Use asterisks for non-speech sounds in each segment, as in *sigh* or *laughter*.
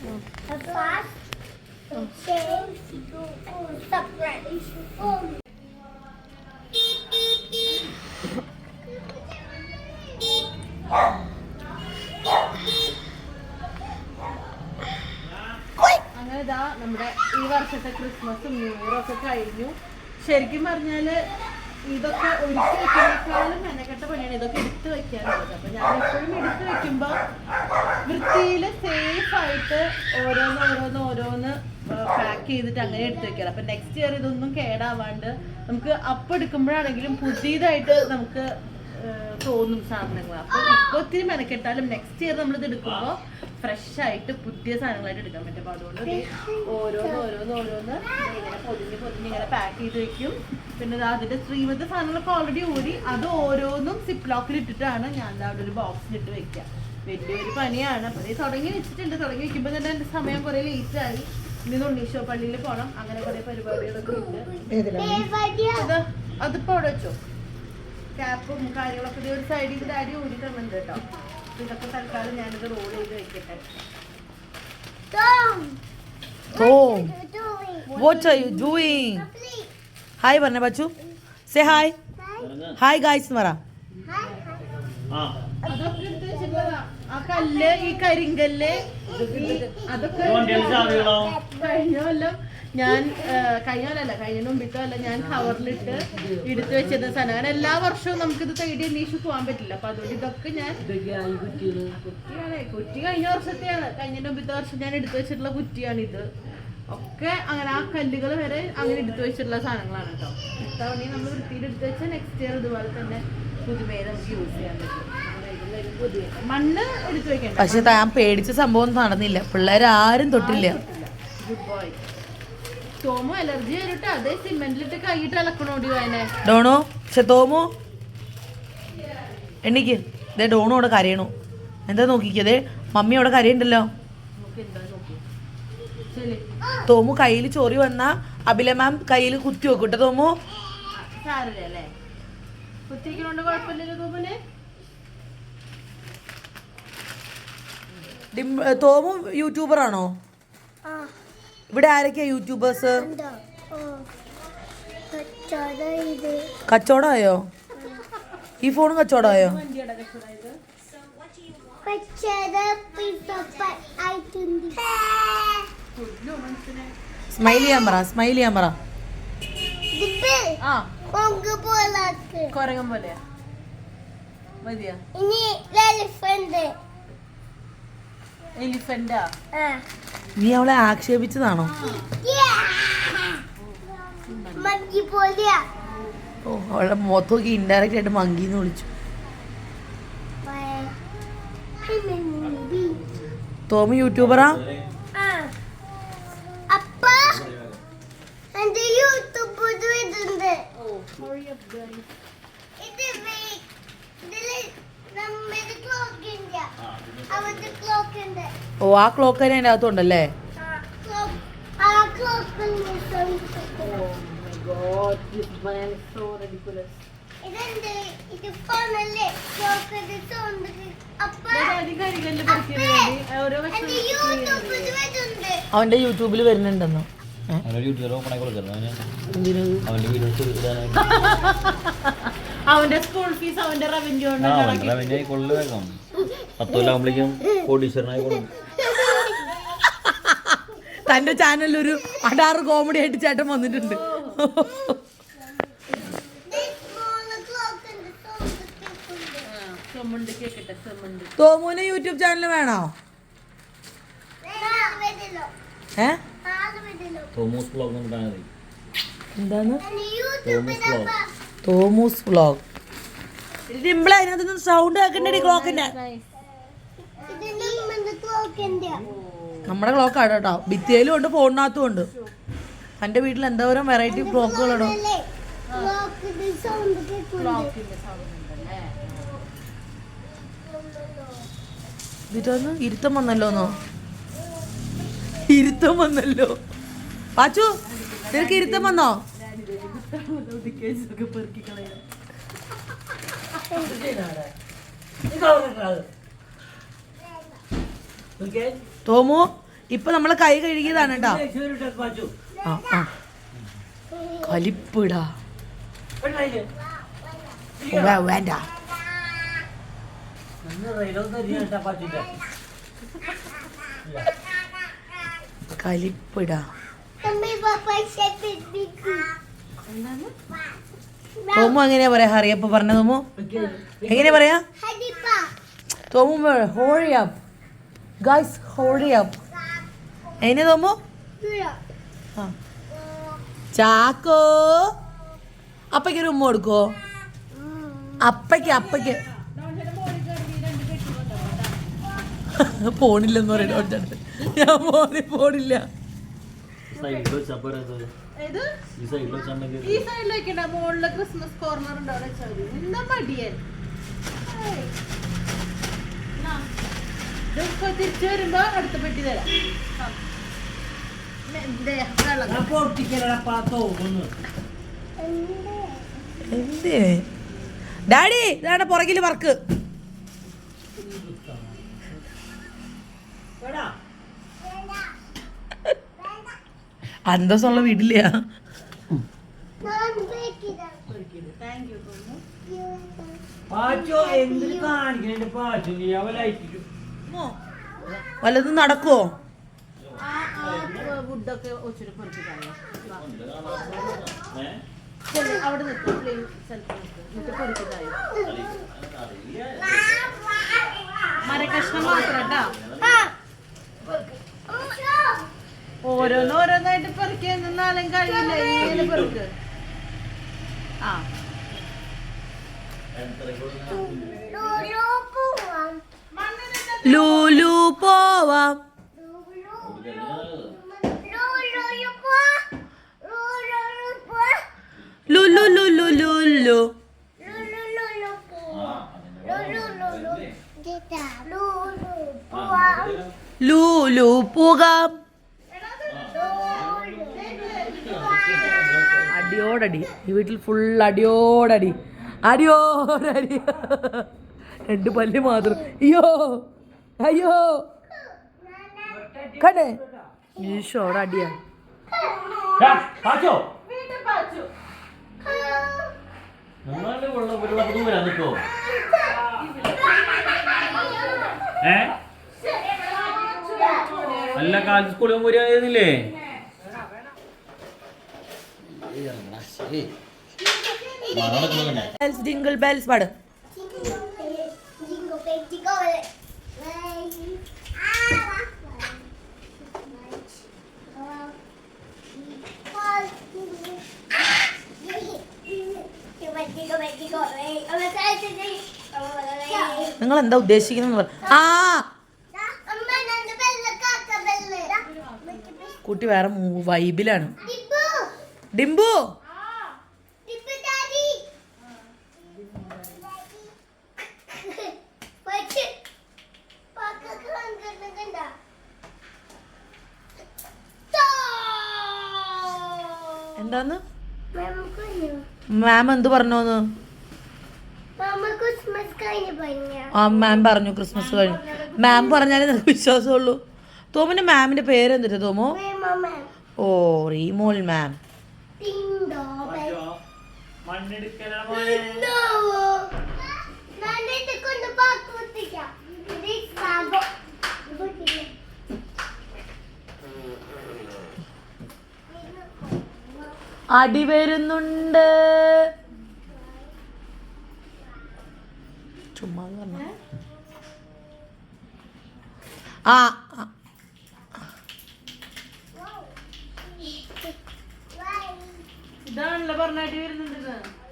Fast. Change. Separate. അങ്ങനെ ഇതാ നമ്മുടെ ഈ വർഷത്തെ ക്രിസ്മസും ന്യൂ ഒക്കെ കഴിഞ്ഞു ശരിക്കും പറഞ്ഞാൽ ഇതൊക്കെ ഒരുക്കി വെക്കുന്നേക്കാളും മെനക്കെട്ട പണിയാണ് ഇതൊക്കെ എടുത്തു വെക്കാനുള്ളത് അപ്പൊ ഞാൻ എപ്പോഴും എടുത്തു വെക്കുമ്പോ വൃത്തിയിൽ സേഫ് ആയിട്ട് ഓരോന്ന് ഓരോന്ന് ഓരോന്ന് പാക്ക് ചെയ്തിട്ട് അങ്ങനെ എടുത്തു വെക്കാറ് അപ്പൊ നെക്സ്റ്റ് ഇയർ ഇതൊന്നും കേടാവാണ്ട് നമുക്ക് അപ്പം എടുക്കുമ്പോഴാണെങ്കിലും പുതിയതായിട്ട് നമുക്ക് തോന്നും സാധനങ്ങൾ അപ്പൊ ഇപ്പൊ ഒത്തിരി മെനക്കെട്ടാലും നെക്സ്റ്റ് ഇയർ നമ്മൾ ഇത് എടുക്കുമ്പോൾ ഫ്രഷ് ആയിട്ട് പുതിയ സാധനങ്ങളായിട്ട് എടുക്കാൻ പറ്റും. അപ്പൊ അതുകൊണ്ട് ഓരോന്ന് ഓരോന്ന് ഓരോന്ന് ഇങ്ങനെ പൊതിഞ്ഞ് പൊതിഞ്ഞ് ഇങ്ങനെ പാക്ക് ചെയ്ത് വെക്കും. പിന്നെ അതിന്റെ ശ്രീമത്തെ സാധനങ്ങളൊക്കെ ഓൾറെഡി ഊരി അത് ഓരോന്നും സിപ്പ് ലോക്കിൽ ഇട്ടിട്ടാണ് ഞാൻ അവിടെ ഒരു ബോക്സിൽ ഇട്ട് വെക്കുക വലിയൊരു പണിയാണ്. അപ്പൊ നീ തുടങ്ങി വെച്ചിട്ടുണ്ട്. തുടങ്ങി വെക്കുമ്പോൾ തന്നെ എന്റെ സമയം കുറേ ലേറ്റ് ആയി. ഇനി ഉണ്ണീശോ പള്ളിയിൽ പോകണം അങ്ങനെ കുറേ പരിപാടികളൊക്കെ ഉണ്ട്. അത് അതിപ്പോ അവിടെ വെച്ചോ? ക്യാപ്പും കാര്യങ്ങളൊക്കെ ഒരു സൈഡിൽ നിന്ന് അരി ഊരിട്ടുണ്ട് കേട്ടോ. ഇതൊക്കെ തൽക്കാലം ഞാനിത് റോൾ ചെയ്ത് വെക്കട്ടെ. Tom. What are you doing? Hi, hi പറഞ്ഞ ബച്ചു. Hi. Hi, hi ഗായ്സ് എന്ന് Hi. hi. വെച്ചിട്ടുള്ളതാ. ആ കല്ല് ഈ കരിങ്കല്ല് അതൊക്കെ കഴിഞ്ഞ കൊല്ലം ഞാൻ കഴിഞ്ഞ കൊല്ലല്ല കഴിഞ്ഞ മുമ്പിട്ടോ അല്ല ഞാൻ കവറിലിട്ട് എടുത്തു വെച്ചത് സാധനം. എല്ലാ വർഷവും നമുക്ക് ഇത് തേടി അന്വേഷിച്ച് പോകാൻ പറ്റില്ല. അപ്പൊ അതുകൊണ്ട് ഇതൊക്കെ ഞാൻ കുറ്റിയാണ്. കുറ്റി കഴിഞ്ഞ വർഷത്തെയാണ്. കഴിഞ്ഞ മുമ്പത്തെ വർഷം ഞാൻ എടുത്തു വെച്ചിട്ടുള്ള കുറ്റിയാണ് ഇത്. ഒക്കെ അങ്ങനെ ആ കല്ലുകൾ വരെ അങ്ങനെ എടുത്തു വെച്ചിട്ടുള്ള സാധനങ്ങളാണ് കേട്ടോ. ഇത്തവണ നമ്മൾ വൃത്തിയിൽ എടുത്തു വെച്ചാൽ നെക്സ്റ്റ് ഇയർ ഇതുപോലെ തന്നെ പുതുമയെ നമുക്ക് യൂസ് ചെയ്യാൻ പറ്റും. പക്ഷെ താൻ പേടിച്ച സംഭവം നടന്നില്ല. പിള്ളേർ ആരും തൊട്ടില്ല. തോമോ അലർജി വരട്ടെ അതേ സിമെന്റിലിട്ട് കൈയിട്ട് ഇളക്കണോടി വേനെ ഡോണോ? പക്ഷെ തോമോ? എണ്ണിക്ക്. ദേ ഡോണോ അവിടെ കരയണു. എന്താ നോക്കിക്കതേ മമ്മി അവിടെ കരയുണ്ടല്ലോ. തോമു കയ്യിൽ ചോറി വന്ന അഭില മാം കയ്യിൽ കുത്തി വെക്കും കേട്ടോ തോമു. സാരല്ലേ അല്ലേ? കുത്തിക്കണോണ്ട് കുഴപ്പമില്ലല്ലോ തോമനെ? ഡിം തോമു യൂട്യൂബർ ആണോ. ഇവിടെ ആരൊക്കെയാ യൂട്യൂബേഴ്സ്? കച്ചവടമായോ ഈ ഫോണും കച്ചവടമായോ സ്മൈൽ ചെയ്യാൻ പറ സ്മൈൽ ചെയ്യാൻ പറ കൊരങ്ങൻ പോലെയാ. മതിയാ? ഇനി എലിഫന്റ് നീ അവളെ ആക്ഷേപിച്ചതാണോ? ഓ അവളെ മൊത്തമൊക്കെ ഇൻഡയറക്റ്റ് ആയിട്ട് മങ്കി എന്ന് വിളിച്ചു. തോമി യൂട്യൂബറാ ആ അപ്പ എന്റെ യൂട്യൂബ് ഇതുണ്ട് ഇത് വേ- ഇതിൽ നമ്മുടെ ക്ലോക്ക് ഉണ്ട് അവന്റെ ക്ലോക്ക് ഉണ്ട് ഓ ആ ക്ലോക്ക് തന്നെ അതിന്റെ അകത്തുണ്ടല്ലേ? അവന്റെ യൂട്യൂബിൽ വരുന്നുണ്ടെന്നോ. ആയി അവന്റെ വീഡിയോസ് ഇടാനായിട്ട്. *laughs* അവന്റെ സ്കൂൾ ഫീസ് അവന്റെ റവന്യൂ ആ അവന്റെ അവന്റെ കൊള്ളു വേഗം. പത്ത് കൊല്ലാകുമ്പോഴേക്കും കോടീശ്വരനായി കൊടുക്കും തന്റെ ചാനലിൽ ഒരു അടാറ് കോമഡി ആയിട്ട് ചേട്ടൻ വന്നിട്ടുണ്ട്. തോമുവിന് യൂട്യൂബ് ചാനൽ വേണോ? ഏ? തോമസ് എന്താണ് വ്ളോഗ് ഡിംപിൾ അതിനകത്ത് സൗണ്ട് കേൾക്കണ്ടേ ക്ലോക്കിന്റെ നമ്മുടെ ക്ലോക്ക് ഉണ്ട് നമ്മുടെ ക്ലോക്ക് ആണ് കേട്ടോ. ഭിത്തിയിലും ഉണ്ട് ഫോണിനകത്തും ഉണ്ട്. എന്റെ വീട്ടിൽ എന്തോരം വെറൈറ്റി ക്ലോക്കുകളാണോ അല്ലേ ക്ലോക്ക് ഇത് സൗണ്ട് കേൾക്കുന്നുണ്ട് ഇതിട്ടൊന്ന് ഇരുത്തം വന്നല്ലോന്നോ ഇരുത്തം വന്നല്ലോ. പാച്ചു നിനക്ക് ഇരുത്തം വന്നോ? തോമു ഇപ്പൊ നമ്മൾ കൈ കഴുകിയതാണ് കേട്ടോ ആ ആ. കലിപ്പിടാ വേ- വേണ്ട. കലിപ്പിടാ തോമു എങ്ങനെയാ പറയാ? ഹറിയപ്പ പറഞ്ഞ തോമു? എങ്ങനെയാ പറയാ? Thomu hurry up guys hurry up എങ്ങനെ തോമു. ചാക്കോ? അപ്പയ്ക്ക് ഒരു ഉമ്മ കൊടുക്കോ? അപ്പയ്ക്ക് അപ്പയ്ക്ക്. പോണില്ലെന്ന് പറയുന്നത് ഞാൻ പോണി പോണില്ല. ഈ സൈഡിലേക്ക് മുകളിൽ ക്രിസ്മസ് കോർണർ ഉണ്ടോ? എന്താ മടിയൻ? തിരിച്ചു വരുമ്പോ അടുത്ത പെട്ടി തരാം. എന്ത്? ഡാഡി ഇതാണ് പുറകിൽ വർക്ക്. അന്തസ്സുള്ള വീട്ടില്ല. വല്ലതും നടക്കുവോ? വുഡൊക്കെ ഒച്ചിരി പൊറുക്കി കളയാം? ചെല്ല്, അവിടെ നിൽക്കും പ്ലെയിൻ സ്ഥലത്ത് നിൽക്കും എന്നിട്ട് പൊറുക്കി കളയും മരക്കഷ്ണം മാത്രം കേട്ടോ ഓരോന്ന് ഓരോന്നായിട്ട് പെറുക്കിയ നിന്നാലും കഴിയില്ല ഇങ്ങനെ പെറുക്ക് ആ. ലൂലു പോവാം ലുലു ലുലു ലുലു. ലൂലു പോകാം അടിയോടടി. ഈ വീട്ടിൽ ഫുൾ അടിയോടടി. അടിയോടടി. രണ്ട് പല്ല് മാത്രം. അയ്യോ. അയ്യോ. കടേ ഈശോടെ അടിയാ ടാ, പാച്ചോ. വീണ്ടും പാച്ചു നിങ്ങൾ വെള്ളം വെള്ളം പുതു വരാൻ നിൽക്കോ ഏ? അല്ല കാലത്ത് സ്കൂളിൽ പോകുമ്പോൾ വരികയായിരുന്നില്ലേ? ബെൽസ് ഡിങ്കിൾ ബെൽസ് പാട്. നിങ്ങൾ എന്താ ഉദ്ദേശിക്കുന്നത് ആ! കുട്ടി വേറെ വൈബിലാണ്. ഡിംബു എന്താന്ന്? മാം എന്ത് പറഞ്ഞോന്ന് മാമ ക്രിസ്മസ് കഴിഞ്ഞ് പറഞ്ഞ ആ മാം പറഞ്ഞു ക്രിസ്മസ് കഴിഞ്ഞു. മാം പറഞ്ഞാലേ നിനക്ക് വിശ്വാസമുള്ളൂ. തോമിന്റെ മാമിന്റെ പേരെന്തിട്ട് തോമോ? ഓ റീമോൾ മാം. അടി മണ്ണെടുക്കല ആ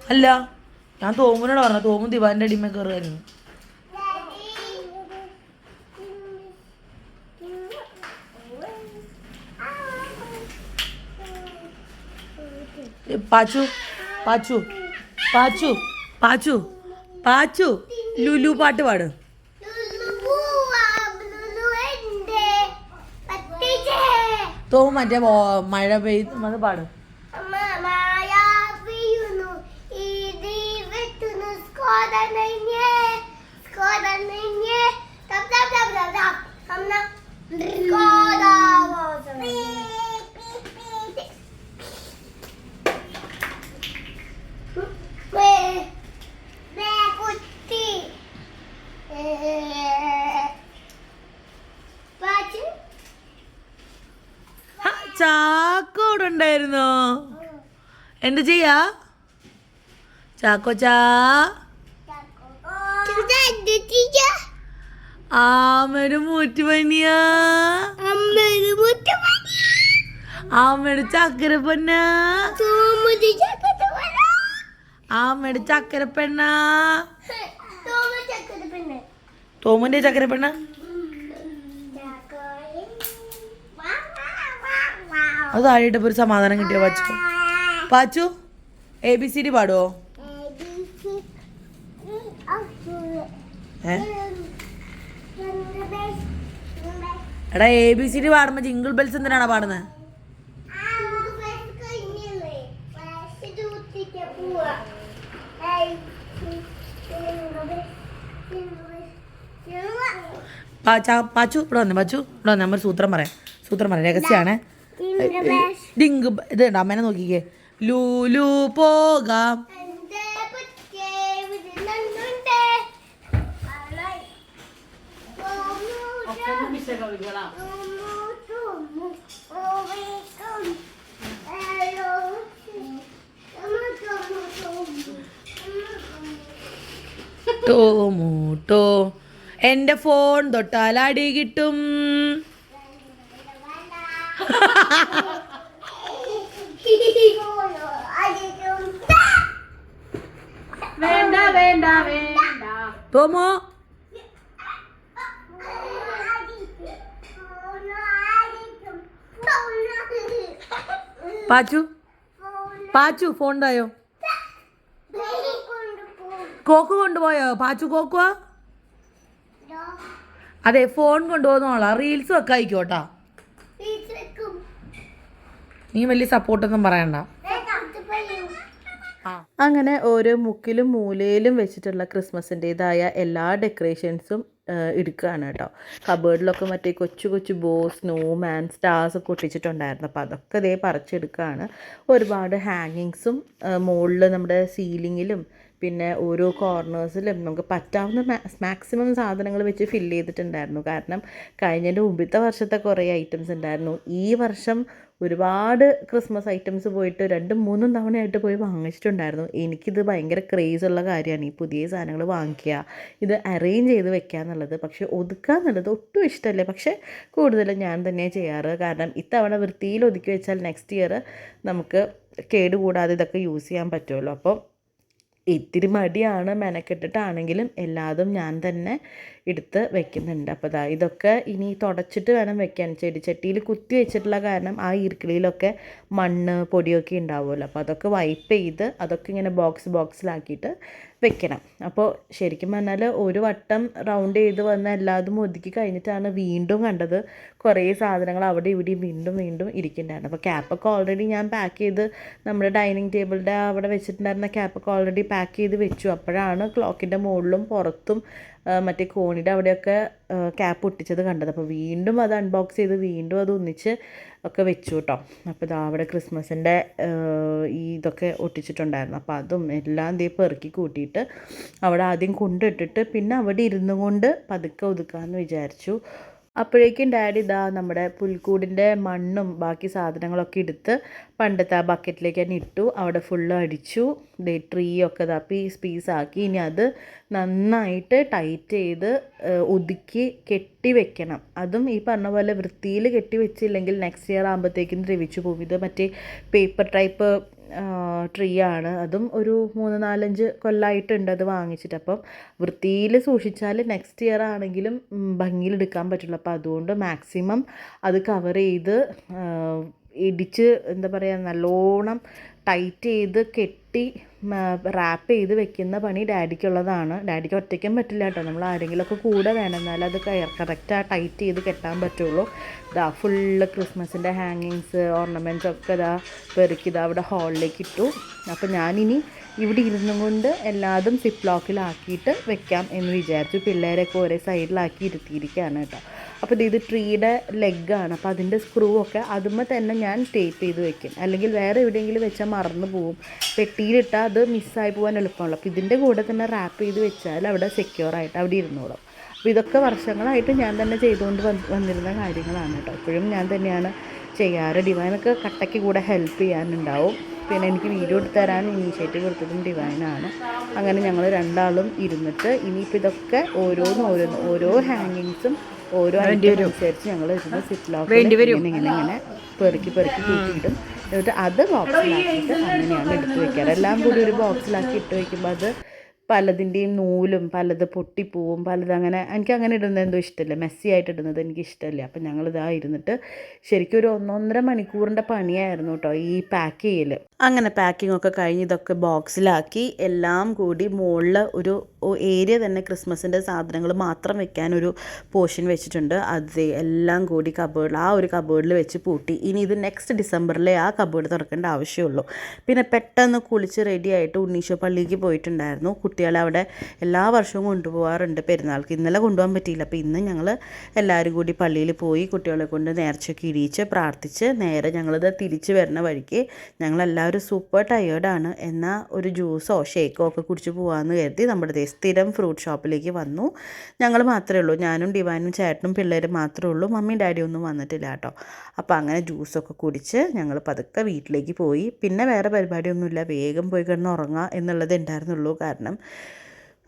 അല്ല ഞാൻ തോമുനോട് പറഞ്ഞ തോമും ദിവാന്റെ അടിമ കയറുമായിരുന്നു പാച്ചു പാച്ചു പാച്ചു പാച്ചു പാച്ചു ലുലു പാട്ട് പാട്. തോമു മറ്റേ വോ- മഴ പെയ്ത് അത് പാട്. എന്ത് ചെയ്യാ? ചാക്കോ ചാ. ആമയുടെ മൂറ്റുപനിയാ ആമയുടെ ചക്കര പെണ്ണ ആമയുടെ ചക്കര പെണ്ണ. തോമന്റെ പെണ്ണ? അത് താഴെയിട്ടപ്പോ ഒരു സമാധാനം കിട്ടിയ? Pachu Pachu A B C D പാടുവോ? എടാ എ ബി സി ഡി പാടുമ്പോ ജിങ്കിൾ ബെൽസ് എന്തിനാണ് പാടുന്നത് പാച്ചു ഇവിടെ വന്നു പാച്ചു ഇവിടെ വന്നു നമ്മൾ സൂത്രം പറയാം. സൂത്രം പറയാം രഹസ്യമാണ് ഡിങ്ക് ഇത് അമ്മേനെ നോക്കിക്കേ. ലൂലു പോകാം. ടോമൂട്ടോ എന്റെ ഫോൺ തൊട്ടാൽ അടി കിട്ടും വേണ്ട വേണ്ട വേണ്ട ടോമോ പാച്ചു. പാച്ചു ഫോൺ ഉണ്ടായോ കോക്ക് കൊണ്ടുപോയോ? പാച്ചു കോക്കുവാ? അതെ ഫോൺ കൊണ്ടുപോകുന്നോളാ റീൽസ് വെക്കായിക്കോട്ടാ നീ വലിയ സപ്പോർട്ടൊന്നും പറയണ്ട. അങ്ങനെ ഓരോ മുക്കിലും മൂലയിലും വെച്ചിട്ടുള്ള ക്രിസ്മസിന്റെതായ എല്ലാ ഡെക്കറേഷൻസും എടുക്കുകയാണ് കേട്ടോ. കബേർഡിലൊക്കെ മറ്റേ കൊച്ചു കൊച്ചു ബോ സ്നോമാൻ സ്റ്റാർസ് ഒക്കെ ഒട്ടിച്ചിട്ടുണ്ടായിരുന്നു. അപ്പോൾ അതൊക്കെ ഇതേ പറിച്ചെടുക്കുകയാണ് ഒരുപാട് ഹാങ്ങിങ്സും മുകളിൽ നമ്മുടെ സീലിങ്ങിലും പിന്നെ ഓരോ കോർണേഴ്സിലും നമുക്ക് പറ്റാവുന്ന മാക്സിമം സാധനങ്ങൾ വെച്ച് ഫില്ല് ചെയ്തിട്ടുണ്ടായിരുന്നു. കാരണം കഴിഞ്ഞതിന്റെ മുമ്പത്തെ വർഷത്തെ കുറേ ഐറ്റംസ് ഉണ്ടായിരുന്നു. ഈ വർഷം ഒരുപാട് ക്രിസ്മസ് ഐറ്റംസ് പോയിട്ട് രണ്ടും മൂന്നും തവണയായിട്ട് പോയി വാങ്ങിച്ചിട്ടുണ്ടായിരുന്നു. എനിക്കിത് ഭയങ്കര ക്രേസ് ഉള്ള കാര്യമാണ്. ഈ പുതിയ സാധനങ്ങൾ വാങ്ങിക്കുക ഇത് അറേഞ്ച് ചെയ്ത് വെക്കുക എന്നുള്ളത്. പക്ഷേ ഒതുക്കുക എന്നുള്ളത് ഒട്ടും ഇഷ്ടമല്ല. പക്ഷേ കൂടുതലും ഞാൻ തന്നെ ചെയ്യാറ്. കാരണം ഇത്തവണ വൃത്തിയിൽ ഒതുക്കി വെച്ചാൽ നെക്സ്റ്റ് ഇയർ നമുക്ക് കേടുകൂടാതെ ഇതൊക്കെ യൂസ് ചെയ്യാൻ പറ്റുമല്ലോ. അപ്പോൾ ഇത്തിരി മടിയാണ് മെനക്കെട്ടിട്ടാണെങ്കിലും എല്ലാതും ഞാൻ തന്നെ എടുത്ത് വെക്കുന്നുണ്ട്. അപ്പോൾ ഇതാ ഇതൊക്കെ ഇനി തുടച്ചിട്ട് വേണം വെക്കാൻ. ചെടിച്ചട്ടിയിൽ കുത്തി വെച്ചിട്ടുള്ള കാരണം ആ ഈർക്കിളിയിലൊക്കെ മണ്ണ് പൊടിയൊക്കെ ഉണ്ടാവുമല്ലോ. അപ്പോൾ അതൊക്കെ വൈപ്പ് ചെയ്ത് അതൊക്കെ ഇങ്ങനെ ബോക്സ് ബോക്സിലാക്കിയിട്ട് വെക്കണം. അപ്പോൾ ശരിക്കും പറഞ്ഞാൽ ഒരു വട്ടം റൗണ്ട് ചെയ്ത് വന്ന് എല്ലാതും ഒതുക്കി കഴിഞ്ഞിട്ടാണ് വീണ്ടും കണ്ടത്. കുറേ സാധനങ്ങൾ അവിടെ ഇവിടെ വീണ്ടും വീണ്ടും ഇരിക്കുന്നുണ്ടായിരുന്നു. അപ്പോൾ ക്യാപ്പൊക്കെ ഓൾറെഡി ഞാൻ പാക്ക് ചെയ്ത് നമ്മുടെ ഡൈനിങ് ടേബിളിന്റെ അവിടെ വെച്ചിട്ടുണ്ടായിരുന്ന ക്യാപ്പൊക്കെ ഓൾറെഡി പാക്ക് ചെയ്ത് വെച്ചു. അപ്പോഴാണ് ക്ലോക്കിന്റെ മുകളിലും പുറത്തും മറ്റേ മറ്റേ കോണിയുടെ അവിടെയൊക്കെ ക്യാപ്പ് ഒട്ടിച്ചത് കണ്ടത്. അപ്പോൾ വീണ്ടും അത് അൺബോക്സ് ചെയ്ത് വീണ്ടും അത് ഒന്നിച്ച് ഒക്കെ വെച്ചു കേട്ടോ അപ്പോൾ ഇതാ അവിടെ ക്രിസ്മസിന്റെ ഈ ഇതൊക്കെ ഒട്ടിച്ചിട്ടുണ്ടായിരുന്നു. അപ്പോൾ അതും എല്ലാം ദേ പെറുക്കി കൂട്ടിയിട്ട് അവിടെ ആദ്യം കൊണ്ടിട്ടിട്ട് പിന്നെ അവിടെ ഇരുന്നു കൊണ്ട് പതുക്കെ ഒതുക്കാമെന്ന് വിചാരിച്ചു. അപ്പോഴേക്കും ഡാഡി ഇതാ നമ്മുടെ പുൽക്കൂടിന്റെ മണ്ണും ബാക്കി സാധനങ്ങളൊക്കെ എടുത്ത് പണ്ടത്തെ ആ ബക്കറ്റിലേക്ക് തന്നെ ഇട്ടു. അവിടെ ഫുള്ള് അടിച്ചു. ദേ ട്രീ ഒക്കെ ഇതാ പീസ് പീസാക്കി ഇനി അത് നന്നായിട്ട് ടൈറ്റ് ചെയ്ത് ഒതുക്കി കെട്ടി വെക്കണം. അതും ഈ പറഞ്ഞ പോലെ വൃത്തിയിൽ കെട്ടി വെച്ചില്ലെങ്കിൽ നെക്സ്റ്റ് ഇയർ ആകുമ്പോഴത്തേക്കും ദ്രവിച്ചു പോകും ഇത് മറ്റേ പേപ്പർ ടൈപ്പ് ട്രീ ആണ് അതും ഒരു മൂന്ന് നാലഞ്ച് കൊല്ലമായിട്ടുണ്ട് അത് വാങ്ങിച്ചിട്ട്. അപ്പം വൃത്തിയിൽ സൂക്ഷിച്ചാൽ നെക്സ്റ്റ് ഇയർ ആണെങ്കിലും ഭംഗിയിലെടുക്കാൻ പറ്റുള്ളൂ. അപ്പോൾ അതുകൊണ്ട് മാക്സിമം അത് കവർ ചെയ്ത് ഇടിച്ച് എന്താ പറയുക നല്ലോണം ടൈറ്റ് ചെയ്ത് കെട്ടി റാപ്പ് ചെയ്ത് വെക്കുന്ന പണി ഡാഡിക്കുള്ളതാണ്. ഡാഡിക്ക് ഒറ്റയ്ക്കും പറ്റില്ല കേട്ടോ. നമ്മൾ ആരെങ്കിലുമൊക്കെ കൂടെ വേണം. എന്നാലും അത് കറക്റ്റാണ് ടൈറ്റ് ചെയ്ത് കെട്ടാൻ പറ്റുള്ളൂ. ഇതാ ഫുള്ള് ക്രിസ്മസിന്റെ ഹാങ്ങിങ്സ് ഓർണമെന്റ്സ് ഒക്കെ ഇതാ പെറുക്കി ഇതാ അവിടെ ഹാളിലേക്ക് ഇട്ടു. അപ്പോൾ ഞാനിനി ഇവിടെ ഇരുന്നും കൊണ്ട് എല്ലാതും സിപ്പ് ലോക്കിലാക്കിയിട്ട് വെക്കാം എന്ന് വിചാരിച്ചു. പിള്ളേരൊക്കെ ഒരേ സൈഡിലാക്കി ഇരുത്തിയിരിക്കുകയാണ് കേട്ടോ. അപ്പോൾ ഇത് ട്രീയുടെ ലെഗാണ് അപ്പോൾ അതിന്റെ സ്ക്രൂ ഒക്കെ അതുമ്പോൾ തന്നെ ഞാൻ ടേപ്പ് ചെയ്ത് വെക്കും. അല്ലെങ്കിൽ വേറെ എവിടെയെങ്കിലും വെച്ചാൽ മറന്നു പോവും പെട്ടിയിലിട്ടാൽ അത് മിസ്സായി പോകാൻ എളുപ്പമുള്ളൂ അപ്പോൾ ഇതിന്റെ കൂടെ തന്നെ റാപ്പ് ചെയ്ത് വെച്ചാൽ അവിടെ സെക്യൂറായിട്ട് അവിടെ ഇരുന്നോളും. അപ്പോൾ ഇതൊക്കെ വർഷങ്ങളായിട്ട് ഞാൻ തന്നെ ചെയ്തുകൊണ്ട് വന്ന് വന്നിരുന്ന കാര്യങ്ങളാണ് കേട്ടോ. ഇപ്പോഴും ഞാൻ തന്നെയാണ് ചെയ്യാറ്. ഡിവൈനൊക്കെ കട്ടയ്ക്ക് കൂടെ ഹെൽപ്പ് ചെയ്യാനുണ്ടാവും. പിന്നെ എനിക്ക് വീഡിയോ എടുത്ത് തരാൻ ഇനീഷ്യേറ്റീവ് കൊടുത്തതും ഡിവൈനാണ് അങ്ങനെ ഞങ്ങൾ രണ്ടാളും ഇരുന്നിട്ട് ഇനിയിപ്പോൾ ഇതൊക്കെ ഓരോന്ന് ഓരോന്ന് ഓരോ ഹാങ്ങിങ്സും ഓരോ ഐറ്റം അനുസരിച്ച് ഞങ്ങൾ സിറ്റ് ലോക്ക് ഇങ്ങനെ ഇങ്ങനെ ഇങ്ങനെ പെറുക്കി പെറുക്കി കൂട്ടിയിടും എന്നിട്ട് അത് ബോക്സിലാക്കിയിട്ട് അങ്ങനെയാണ് എടുത്ത് വെക്കാറ് എല്ലാം കൂടി ഒരു ബോക്സിലാക്കി ഇട്ട് വെക്കുമ്പോൾ അത് പലതിന്റെയും നൂലും പലത് പൊട്ടിപ്പോവും പലത് അങ്ങനെ എനിക്ക് അങ്ങനെ ഇടുന്നത് എന്തോ ഇഷ്ടമില്ല മെസ്സി ആയിട്ട് ഇടുന്നത് എനിക്ക് ഇഷ്ടമില്ല അപ്പം ഞങ്ങളിതാ ഇരുന്നിട്ട് ശരിക്കും ഒരു ഒന്നൊന്നര മണിക്കൂറിന്റെ പണിയായിരുന്നു കേട്ടോ ഈ പാക്ക് ചെയ്യൽ അങ്ങനെ പാക്കിംഗ് ഒക്കെ കഴിഞ്ഞ് ഇതൊക്കെ ബോക്സിലാക്കി എല്ലാം കൂടി മുകളിൽ ഒരു ഏരിയ തന്നെ ക്രിസ്മസിന്റെ സാധനങ്ങൾ മാത്രം വെക്കാൻ ഒരു പോർഷൻ വെച്ചിട്ടുണ്ട്. അത് എല്ലാം കൂടി കബേർഡിൽ ആ ഒരു കബേർഡിൽ വെച്ച് പൂട്ടി. ഇനി ഇത് നെക്സ്റ്റ് ഡിസംബറിലെ ആ കബേർഡ് തുറക്കേണ്ട ആവശ്യമുള്ളൂ പിന്നെ പെട്ടെന്ന് കുളിച്ച് റെഡി ആയിട്ട് ഉണ്ണീശോ പള്ളിക്ക് പോയിട്ടുണ്ടായിരുന്നു. കുട്ടികളെ അവിടെ എല്ലാ വർഷവും കൊണ്ടുപോകാറുണ്ട് പെരുന്നാൾക്ക് ഇന്നലെ കൊണ്ടുപോകാൻ പറ്റിയില്ല. അപ്പോൾ ഇന്ന് ഞങ്ങൾ എല്ലാവരും കൂടി പള്ളിയിൽ പോയി കുട്ടികളെ കൊണ്ട് നേർച്ചയ്ക്ക് ഇടിയിച്ച് പ്രാർത്ഥിച്ച് നേരെ ഞങ്ങളിത് തിരിച്ച് വരുന്ന വഴിക്ക് ഞങ്ങളെല്ലാവരും സൂപ്പർ ടയേർഡാണ് എന്നാൽ ഒരു ജ്യൂസോ ഷേക്കോ ഒക്കെ കുടിച്ച് പോകാമെന്ന് കരുതി നമ്മുടെ സ്ഥിരം ഫ്രൂട്ട് ഷോപ്പിലേക്ക് വന്നു. ഞങ്ങൾ മാത്രമേ ഉള്ളൂ. ഞാനും ഡിവാനും ചേട്ടനും പിള്ളേരും മാത്രമേ ഉള്ളൂ. മമ്മിയും ഡാഡി ഒന്നും വന്നിട്ടില്ല കേട്ടോ. അപ്പോൾ അങ്ങനെ ജ്യൂസൊക്കെ കുടിച്ച് ഞങ്ങൾ പതുക്കെ വീട്ടിലേക്ക് പോയി. പിന്നെ വേറെ പരിപാടിയൊന്നുമില്ല. വേഗം പോയി കിടന്ന് ഉറങ്ങുക എന്നുള്ളത് ഉണ്ടായിരുന്നുള്ളൂ കാരണം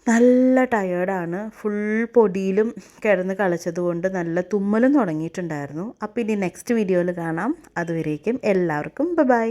നല്ല ടയേർഡാണ് ഫുൾ പൊടിയിലും കിടന്ന് കളിച്ചത് കൊണ്ട് നല്ല തുമ്മലും തുടങ്ങിയിട്ടുണ്ടായിരുന്നു. അപ്പോൾ ഇനി നെക്സ്റ്റ് വീഡിയോയിൽ കാണാം. അതുവരേക്കും എല്ലാവർക്കും ബൈ